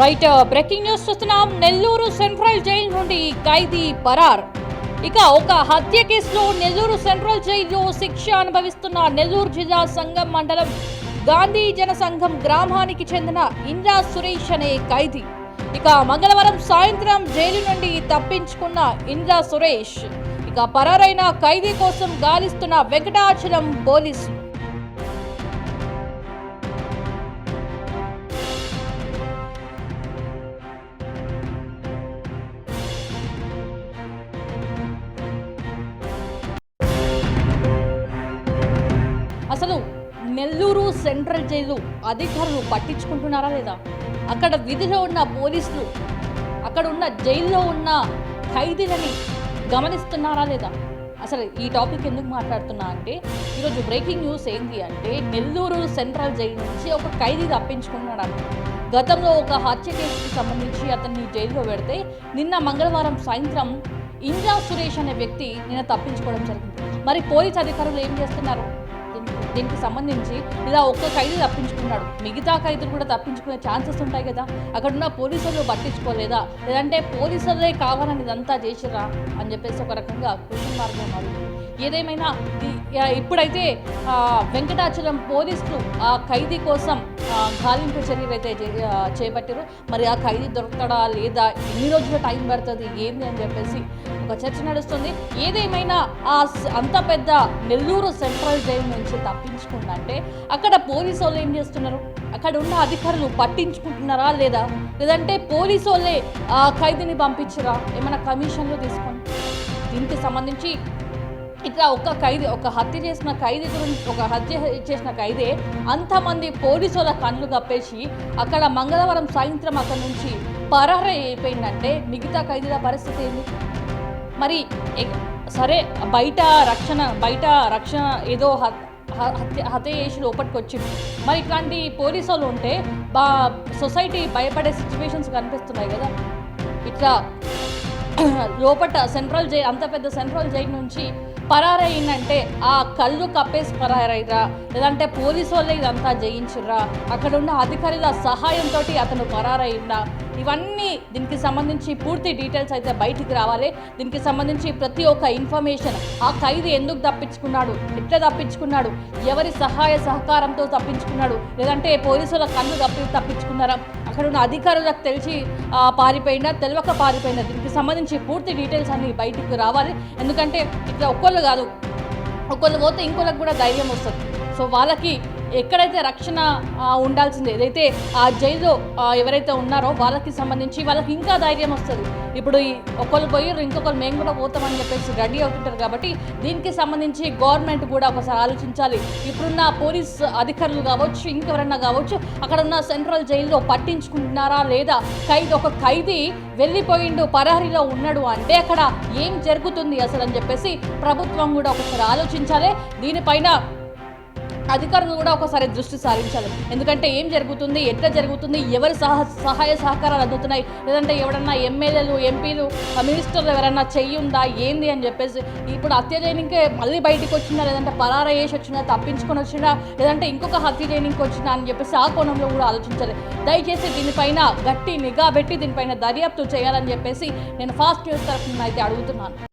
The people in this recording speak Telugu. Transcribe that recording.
రైట్ uh, బ్రేకింగ్ న్యూస్ చూస్తున్నాం. నెల్లూరు సెంట్రల్ జైలు నుండి ఖైదీ పరార్. ఇక ఒక హత్య కేసులో నెల్లూరు సెంట్రల్ జైల్లో శిక్ష అనుభవిస్తున్న నెల్లూరు జిల్లా సంఘం మండలం గాంధీ జన సంఘం గ్రామానికి చెందిన ఇంద్రా సురేష్ అనే ఖైదీ. ఇక మంగళవారం సాయంత్రం జైలు నుండి తప్పించుకున్న ఇంద్రా సురేష్. ఇక పరారైన ఖైదీ కోసం గాలిస్తున్న వెంకటాచలం పోలీసులు. అసలు నెల్లూరు సెంట్రల్ జైలు అధికారులు పట్టించుకుంటున్నారా లేదా? అక్కడ విధిలో ఉన్న పోలీసులు అక్కడ ఉన్న జైల్లో ఉన్న ఖైదీలని గమనిస్తున్నారా లేదా? అసలు ఈ టాపిక్ ఎందుకు మాట్లాడుతున్నా అంటే ఈరోజు బ్రేకింగ్ న్యూస్ ఏంటి అంటే నెల్లూరు సెంట్రల్ జైలు నుంచి ఒక ఖైదీ తప్పించుకున్నాడు గతంలో ఒక హత్య కేసుకు సంబంధించి అతన్ని జైల్లో పెడితే నిన్న మంగళవారం సాయంత్రం ఇంద్రా సురేష్ అనే వ్యక్తి నిన్న తప్పించుకోవడం జరిగింది. మరి పోలీస్ అధికారులు ఏం చేస్తున్నారు? దీనికి- సంబంధించి ఇలా ఒక్క ఖైదీ తప్పించుకున్నాడు. మిగతా ఖైదీలు కూడా తప్పించుకునే ఛాన్సెస్ ఉంటాయి కదా. అక్కడ ఉన్న పోలీసులు పట్టించుకోలేదా? లేదంటే పోలీసులే కావాలని ఇదంతా చేసిరా అని చెప్పేసి ఒక రకంగా క్వశ్చన్ మార్గం ఉన్నారు ఏదేమైనా ఇప్పుడైతే వెంకటాచలం పోలీసులు ఆ ఖైదీ కోసం గాలింపు చర్యలు అయితే చే- చేపట్టారు. మరి ఆ ఖైదీ దొరుకుతాడా లేదా? ఎన్ని రోజుల టైం పడుతుంది? ఏంది అని చెప్పేసి ఒక చర్చ నడుస్తుంది. ఏదేమైనా ఆ అంత పెద్ద నెల్లూరు సెంట్రల్ జైలు నుంచి తప్పించుకుందంటే అక్కడ పోలీసు వాళ్ళు ఏం చేస్తున్నారు? అక్కడ ఉన్న అధికారులు పట్టించుకుంటున్నారా లేదా? లేదంటే పోలీసు వాళ్ళే ఆ ఖైదీని పంపించరా? ఏమైనా కమిషన్లు తీసుకొని? దీనికి సంబంధించి ఇట్లా ఒక ఖైదీ ఒక హత్య చేసిన ఖైదీ గురించి ఒక హత్య చేసిన ఖైదే అంతమంది పోలీసుల కళ్ళు కప్పేసి అక్కడ మంగళవారం సాయంత్రం అక్కడ నుంచి పరారై అయిపోయిందంటే మిగతా ఖైదీల పరిస్థితి ఏంది? మరి సరే బయట రక్షణ బయట రక్షణ ఏదో హత్య హత్య చేసి లోపలికి వచ్చింది. మరి ఇట్లాంటి పోలీసు వాళ్ళు ఉంటే బా సొసైటీ భయపడే సిచ్యువేషన్స్ కనిపిస్తున్నాయి కదా. ఇట్లా లోపట సెంట్రల్ జై అంత పెద్ద సెంట్రల్ జైలు నుంచి పరారైందంటే ఆ కళ్ళు కప్పేసి పరారైరా? లేదంటే పోలీసు వాళ్ళే ఇదంతా జయించిర్రా? అక్కడ ఉన్న అధికారుల సహాయంతో అతను పరారైందా? ఇవన్నీ దీనికి సంబంధించి పూర్తి డీటెయిల్స్ అయితే బయటికి రావాలి. దీనికి సంబంధించి ప్రతి ఒక్క ఇన్ఫర్మేషన్ ఆ ఖైదీ ఎందుకు తప్పించుకున్నాడు? ఎట్లా తప్పించుకున్నాడు? ఎవరి సహాయ సహకారంతో తప్పించుకున్నాడు? లేదంటే పోలీసుల కళ్ళు తప్పి తప్పించుకున్నారా? అక్కడ ఉన్న అధికారులకు తెలిసి పారిపోయినా తెలియక పారిపోయినా దీనికి సంబంధించి పూర్తి డీటెయిల్స్ అన్ని బయటికి రావాలి. ఎందుకంటే ఇట్లా ఒక్కళ్ళు కాదు ఒకళ్ళు పోతే ఇంకొకరికి కూడా ధైర్యం వస్తుంది. సో వాళ్ళకి ఎక్కడైతే రక్షణ ఉండాల్సింది ఏదైతే ఆ జైల్లో ఎవరైతే ఉన్నారో వాళ్ళకి సంబంధించి వాళ్ళకి ఇంకా ధైర్యం వస్తుంది. ఇప్పుడు ఈ ఒకళ్ళు పోయి ఇంకొకరు మేము కూడా పోతామని చెప్పేసి రెడీ అవుతుంటారు కాబట్టి దీనికి సంబంధించి గవర్నమెంట్ కూడా ఒకసారి ఆలోచించాలి. ఇప్పుడున్న పోలీస్ అధికారులు కావచ్చు ఇంకెవరన్నా కావచ్చు అక్కడ ఉన్న సెంట్రల్ జైల్లో పట్టించుకుంటున్నారా లేదా? ఖైదీ ఒక ఖైదీ వెళ్ళిపోయిండు పరారీలో ఉన్నాడు అంటే అక్కడ ఏం జరుగుతుంది అసలు అని చెప్పేసి ప్రభుత్వం కూడా ఒకసారి ఆలోచించాలి. దీనిపైన అధికారులు కూడా ఒకసారి దృష్టి సారించాలి. ఎందుకంటే ఏం జరుగుతుంది ఎట్లా జరుగుతుంది ఎవరి సహ సహాయ సహకారాలు అందుతున్నాయి లేదంటే ఎవరన్నా ఎమ్మెల్యేలు ఎంపీలు మినిస్టర్లు ఎవరన్నా చెయ్యుందా ఏంది అని చెప్పేసి ఇప్పుడు హత్య చేయడానికి మళ్ళీ బయటికి వచ్చిందా లేదంటే పరారా చేసి వచ్చిందా తప్పించుకొని వచ్చిందా లేదంటే ఇంకొక హత్య చేయడానికి వచ్చిందా అని చెప్పేసి ఆ కోణంలో కూడా ఆలోచించాలి. దయచేసి దీనిపైన గట్టి నిఘా పెట్టి దీనిపైన దర్యాప్తు చేయాలని చెప్పేసి నేను ఫాస్ట్ న్యూస్ తరఫున అయితే అడుగుతున్నాను.